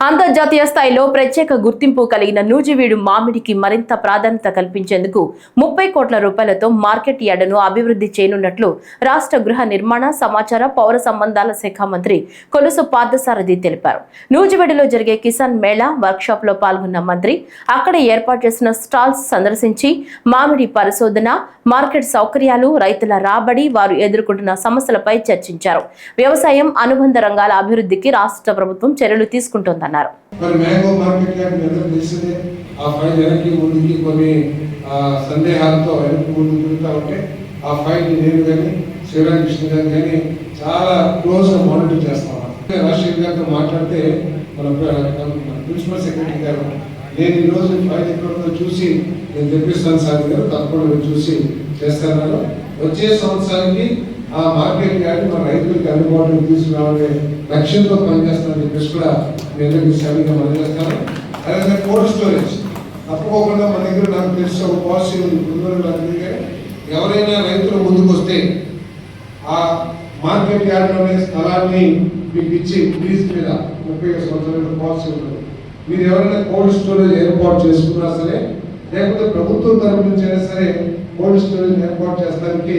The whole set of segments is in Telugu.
అంతర్జాతీయ స్థాయిలో ప్రత్యేక గుర్తింపు కలిగిన నూజివీడు మామిడికి మరింత ప్రాధాన్యత కల్పించేందుకు ముప్పై కోట్ల రూపాయలతో మార్కెట్ యార్డును అభివృద్ధి చేయనున్నట్లు రాష్ట్ర గృహ నిర్మాణ సమాచార పౌర సంబంధాల శాఖ మంత్రి కొలుసు పార్థసారథి తెలిపారు. నూజివీడులో జరిగే కిసాన్ మేళా వర్క్షాప్లో పాల్గొన్న మంత్రి అక్కడ ఏర్పాటు చేసిన స్టాల్స్ సందర్శించి మామిడి పరిశోధన మార్కెట్ సౌకర్యాలు రైతుల రాబడి వారు ఎదుర్కొంటున్న సమస్యలపై చర్చించారు. వ్యవసాయం అనుబంధ రంగాల అభివృద్ధికి రాష్ట్ర ప్రభుత్వం చర్యలు తీసుకుంటోంది మరి ఆ వెనక్కి ఆ, సందేహాలతో వెనక్కి ఉంటే ఆ ఫైల్ నేను కానీ శివరామ గారు కానీ చాలా క్లోజ్గా మానిటర్ చేస్తాం. రాజశేఖర్ గారితో మాట్లాడితే మన ప్రిన్సిపల్ సెక్రటరీ గారు నేను ఈ రోజు ఫైల్ ఎక్కడో చూసి నేను తెప్పిస్తాను సార్ గారు తప్పకుండా చూసి చేస్తాను వచ్చే సంవత్సరానికి ఆ మార్కెట్ కానీ మన రైతులకు అందుబాటులో తీసుకురావాలనే లక్ష్యంతో పనిచేస్తానని చెప్పేసి కూడా నేను అందరికీ సరిగ్గా మనం అలాగే కోల్డ్ స్టోరేజ్. తప్పకోకుండా మన దగ్గర నాకు తెలిసి ఒక పాలసీ ఉంది. ముందుగా ఎవరైనా రైతులు ముందుకు వస్తే ఆ మార్కెట్ యార్డ్లోనే స్థలాన్ని మీకు ఇచ్చి లీజ్ మీద ముప్పై సంవత్సరాల పాలసీ ఉంటుంది. మీరు ఎవరైనా కోల్డ్ స్టోరేజ్ ఏర్పాటు చేసుకున్నా సరే లేకపోతే ప్రభుత్వం తరపు నుంచి అయినా సరే కోల్డ్ స్టోరేజ్ ఏర్పాటు చేస్తానికి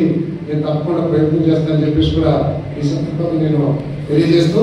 నేను తప్పకుండా ప్రయత్నం చేస్తానని చెప్పేసి కూడా ఈ సందర్భంగా నేను తెలియజేస్తూ